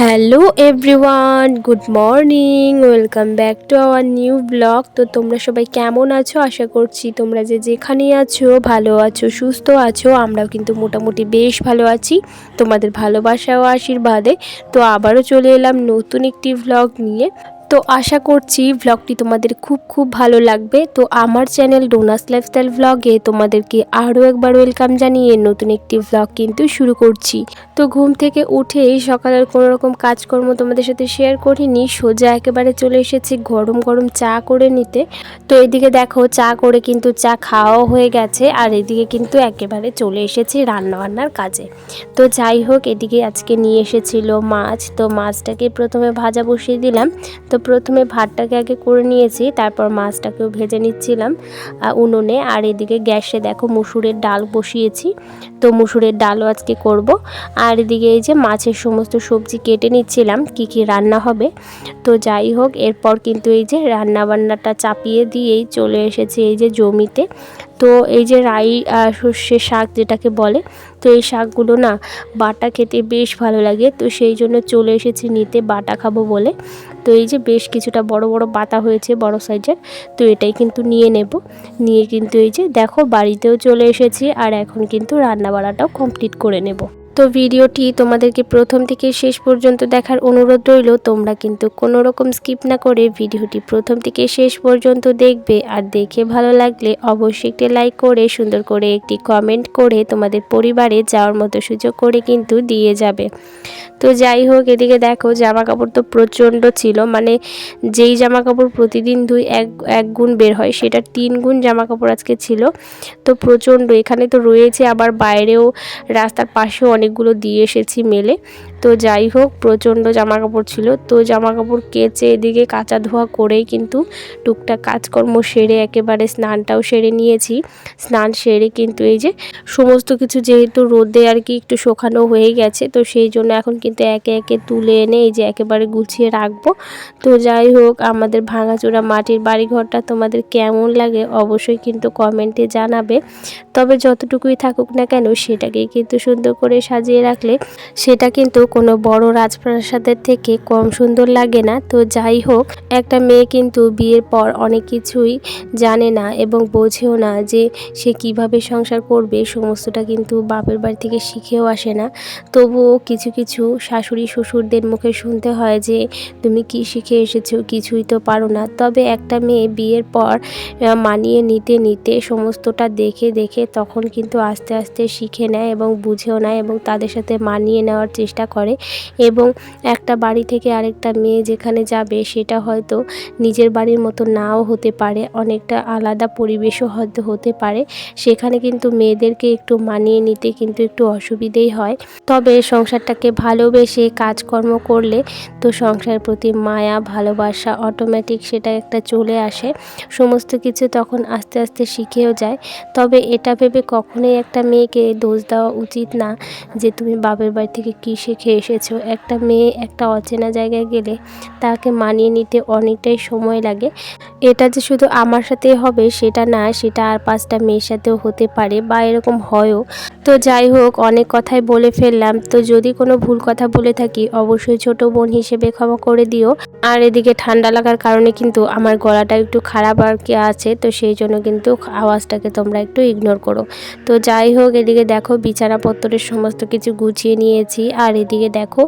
hello everyone, good morning, welcome back to our new blog. তো তোমরা সবাই কেমন আছো? আশা করছি তোমরা যে যেখানে আছো, ভালো আছো, সুস্থ আছো, আমরাও কিন্তু মোটামুটি বেশ ভালো আছি, তোমাদের ভালোবাসা ও আশীর্বাদে। তো আবারও চলে এলাম নতুন একটি ব্লগ নিয়ে। তো আশা করছি ভ্লগটি তোমাদের খুব খুব ভালো লাগবে। তো আমার চ্যানেল ডোনাস লাইফস্টাইল ভ্লগে তোমাদেরকে আরও একবার ওয়েলকাম জানিয়ে নতুন একটি ভ্লগ কিন্তু শুরু করছি। তো ঘুম থেকে উঠেই সকালের কোনো রকম কাজকর্ম তোমাদের সাথে শেয়ার করিনি, সোজা একেবারে চলে এসেছি গরম গরম চা করে নিতে। তো এদিকে দেখো চা করে কিন্তু চা খাওয়াও হয়ে গেছে, আর এদিকে কিন্তু একেবারে চলে এসেছি রান্নাবান্নার কাজে। তো যাই হোক, এদিকে আজকে নিয়ে এসেছিল মাছ, তো মাছটাকে প্রথমে ভাজা বসিয়ে দিলাম। তো প্রথমে ভাতটাকে আগে করে নিয়েছি তারপর মাছটাকেও ভেজে নিচ্ছিলাম উনুনে। আর এদিকে গ্যাসে দেখো মুসুরের ডাল বসিয়েছি তো মুসুরের ডালও আজকে করব। আর এদিকে এই যে মাছের সমস্ত সবজি কেটে নিচ্ছিলাম কি কি রান্না হবে। তো যাই হোক এরপর কিন্তু এই যে রান্না বান্নাটা চাপিয়ে দিয়েই চলে এসেছে এই যে জমিতে। তো এই যে রাই আহ, সর্ষের শাক যেটাকে বলে তো এই শাকগুলো না বাটা খেতে বেশ ভালো লাগে তো সেই জন্য চলে এসেছি নিতে বাটা খাব বলে। তো এই যে বেশ কিছুটা বড় বড় পাতা হয়েছে বড় সাইজের, তো এটাই কিন্তু নিয়ে নেব। নিয়ে কিন্তু এই যে দেখো বাড়িতেও চলে এসেছি আর এখন কিন্তু রান্না বাড়াটাও কমপ্লিট করে নেব। তো ভিডিওটি তোমাদেরকে প্রথম থেকে শেষ পর্যন্ত দেখার অনুরোধ রইল। তোমরা কিন্তু কোনো রকম স্কিপ না করে ভিডিওটি প্রথম থেকে শেষ পর্যন্ত দেখবে। আর দেখে ভালো লাগলে অবশ্যই একটি লাইক করে, সুন্দর করে একটি কমেন্ট করে তোমাদের পরিবারে যাওয়ার মতো সুযোগ করে কিন্তু দিয়ে যাবে। তো যাই হোক, এদিকে দেখো জামা কাপড় তো প্রচণ্ড ছিল। মানে যেই জামা কাপড় প্রতিদিন ধুই এক এক গুণ বের হয় সেটা তিন গুণ জামা কাপড় আজকে ছিল। তো প্রচণ্ড, এখানে তো রয়েছে, আবার বাইরেও রাস্তার পাশেও অনেকগুলো দিয়ে এসেছি মেলে। তো যাই হোক, প্রচণ্ড জামা কাপড় ছিল। তো জামা কাপড় কেচে এদিকে কাচা ধোয়া করেই কিন্তু টুকটাক কাজকর্ম সেরে একেবারে স্নানটাও সেরে নিয়েছি। স্নান সেরে কিন্তু এই যে সমস্ত কিছু যেহেতু রোদে আর কি একটু শুকানো হয়ে গেছে, তো সেই জন্য এখন কিন্তু একে একে তুলে এনে এই যে একেবারে গুছিয়ে রাখব। তো যাই হোক, আমাদের ভাঙাচোরা মাটির বাড়িঘরটা তোমাদের কেমন লাগে অবশ্যই কিন্তু কমেন্টে জানাবে। তবে যতটুকুই থাকুক না কেন, সেটাকেই কিন্তু সুন্দর করে সাজিয়ে রাখলে সেটা কিন্তু কোনো বড় রাজপ্রাসাদের থেকে কম সুন্দর লাগে না। তো যাই হোক, একটা মেয়ে কিন্তু বিয়ের পর অনেক কিছুই জানে না এবং বোঝেও না যে সে কীভাবে সংসার করবে। সমস্তটা কিন্তু বাপের বাড়ি থেকে শিখেও আসে না। তবুও কিছু কিছু শাশুড়ি শ্বশুরদের মুখে শুনতে হয় যে, তুমি কি শিখে এসেছ? কিছুই তো পারো না। তবে একটা মেয়ে বিয়ের পর মানিয়ে নিতে নিতে সমস্তটা দেখে দেখে তখন কিন্তু আস্তে আস্তে শিখে নেয় এবং বুঝেও নেয় এবং তাদের সাথে মানিয়ে নেওয়ার চেষ্টা করে। এবং একটা বাড়ি থেকে আরেকটা মেয়ে যেখানে যাবে সেটা হয়তো নিজের বাড়ির মতো নাও হতে পারে, অনেকটা আলাদা পরিবেশও হয়তো হতে পারে। সেখানে কিন্তু মেয়েদেরকে একটু মানিয়ে নিতে কিন্তু একটু অসুবিধেই হয়। তবে সংসারটাকে ভালোবেসে কাজকর্ম করলে তো সংসার প্রতি মায়া, ভালোবাসা অটোমেটিক সেটা একটা চলে আসে। সমস্ত কিছু তখন আস্তে আস্তে শিখেও যায়। তবে এটা ভেবে কখনোই একটা মেয়েকে দোষ দেওয়া উচিত না যে তুমি বাপের বাড়ি থেকে কী শিখে এসেছ। একটা মেয়ে একটা অচেনা জায়গায় গেলে তাকে মানিয়ে নিতে অনেকটাই সময় লাগে। এটা যে শুধু আমার সাথে হবে সেটা না, সেটা আর পাঁচটা মেয়ের সাথেও হতে পারে বা এরকম হয়ও। তো যাই হোক, অনেক কথাই বলে ফেললাম। তো যদি কোনো ভুল কথা বলে থাকি, অবশ্যই ছোট বোন হিসেবে ক্ষমা করে দিও। আর এদিকে ঠান্ডা লাগার কারণে কিন্তু আমার গলাটা একটু খারাপ আর কি আছে, তো সেই জন্য কিন্তু আওয়াজটাকে তোমরা একটু ইগনোর করো। তো যাই হোক, এদিকে দেখো বিছানাপত্রের সমস্ত কিছু গুছিয়ে নিয়েছি। আর এদিকে এদিকে দেখো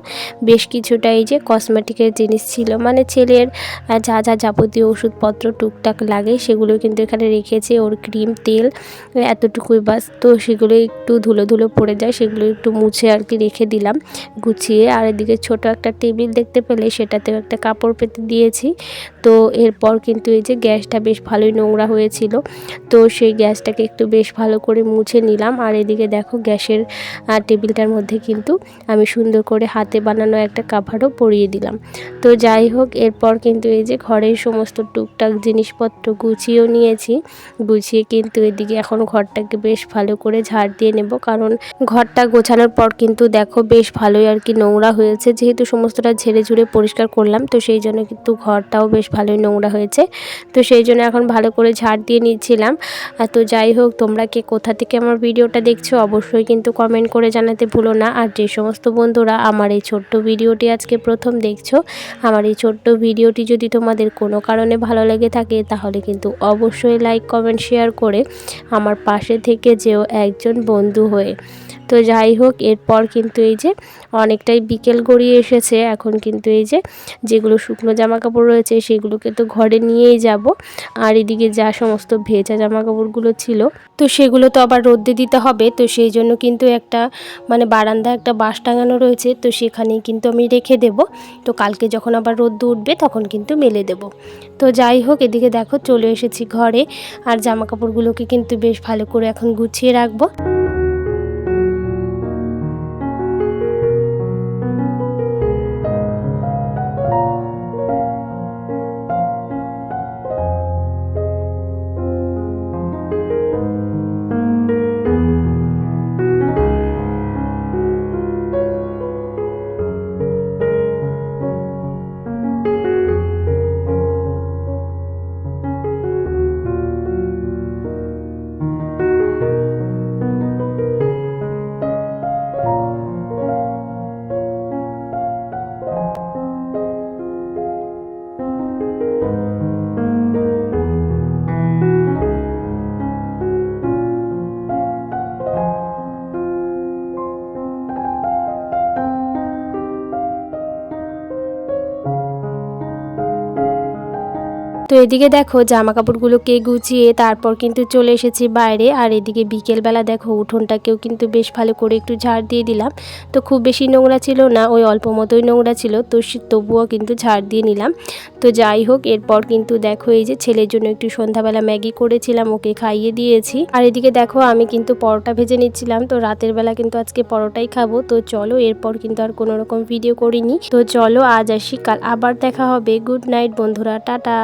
বেশ কিছুটা এই যে কসমেটিকের জিনিস ছিল। মানে ছেলের যা যা যাবতীয় ওষুধপত্র টুকটাক লাগে সেগুলো কিন্তু এখানে রেখেছে। ওর ক্রিম, তেল এতটুকুই বাস। তো সেগুলো একটু ধুলো ধুলো পড়ে যায়, সেগুলো একটু মুছে আর কি রেখে দিলাম গুছিয়ে। আর এদিকে ছোট একটা টেবিল দেখতে পেলে সেটাতেও একটা কাপড় পেতে দিয়েছি। তো এরপর কিন্তু এই যে গ্যাসটা বেশ ভালোই নোংরা হয়েছিল। তো সেই গ্যাসটাকে একটু বেশ ভালো করে মুছে নিলাম। আর এদিকে দেখো গ্যাসের টেবিলটার মধ্যে কিন্তু আমি সুন্দর করে হাতে বানানো একটা কাভারও পরিয়ে দিলাম। তো যাই হোক, এরপর কিন্তু এই যে ঘরের সমস্ত টুকটাক জিনিসপত্র গুছিয়েও নিয়েছি। গুছিয়ে কিন্তু এদিকে এখন ঘরটাকে বেশ ভালো করে ঝাড় দিয়ে নেব। কারণ ঘরটা গোছানোর পর কিন্তু দেখো বেশ ভালোই আর কি নোংরা হয়েছে। যেহেতু সমস্তটা ঝেড়ে ঝুড়ে পরিষ্কার করলাম, তো সেই জন্য কিন্তু ঘরটাও বেশ ভালোই নোংরা হয়েছে। তো সেই জন্য এখন ভালো করে ঝাড় দিয়ে নিচ্ছিলাম। আর তো যাই হোক, তোমরা কে কোথা থেকে আমার ভিডিওটা দেখছ অবশ্যই কিন্তু কমেন্ট করে জানাতে ভুলো না। আর যে সমস্ত বন্ধুরা, আমার এই ছোট্ট ভিডিওটি আজকে প্রথম দেখছ। আমার এই ছোট্ট ভিডিওটি যদি তোমাদের কোনো কারণে ভালো লেগে থাকে, তাহলে কিন্তু অবশ্যই লাইক কমেন্ট শেয়ার করে আমার পাশে থেকে যেও একজন বন্ধু হয়ে। তো যাই হোক, এরপর কিন্তু এই যে অনেকটাই বিকেল গড়িয়ে এসেছে। এখন কিন্তু এই যে যেগুলো শুকনো জামা কাপড় রয়েছে সেগুলোকে তো ঘরে নিয়েই যাব। আর এদিকে যা সমস্ত ভেজা জামা কাপড়গুলো ছিল, তো সেগুলো তো আবার রোদ্দে দিতে হবে। তো সেই জন্য কিন্তু একটা মানে বারান্দা একটা বাঁশ টাঙানো রয়েছে। তো সেখানেই কিন্তু আমি রেখে দেব। তো কালকে যখন আবার রোদ্দ উঠবে তখন কিন্তু মেলে দেব। তো যাই হোক, এদিকে দেখো চলে এসেছি ঘরে। আর জামা কাপড়গুলোকে কিন্তু বেশ ভালো করে এখন গুছিয়ে রাখব। তো এদিকে দেখো জামা কাপড়গুলোকে গুছিয়ে তারপর কিন্তু চলে এসেছি বাইরে। আর এদিকে বিকেলবেলা দেখো উঠোনটাকেও কিন্তু বেশ ভালো করে একটু ঝাড় দিয়ে দিলাম। তো খুব বেশি নোংরা ছিল না, ওই অল্প মতোই নোংরা ছিল, তো তবুও কিন্তু ঝাড় দিয়ে নিলাম। তো যাই হোক, এরপর কিন্তু দেখো এই যে ছেলের জন্য একটু সন্ধ্যাবেলা ম্যাগি করেছিলাম, ওকে খাইয়ে দিয়েছি। আর এদিকে দেখো আমি কিন্তু পরোটা ভেজে নিচ্ছিলাম, তো রাতের বেলা কিন্তু আজকে পরোটাই খাব। তো চলো এরপর কিন্তু আর কোনো রকম ভিডিও করিনি। তো চলো আজ আসি, কাল আবার দেখা হবে। গুড নাইট বন্ধুরা, টাটা।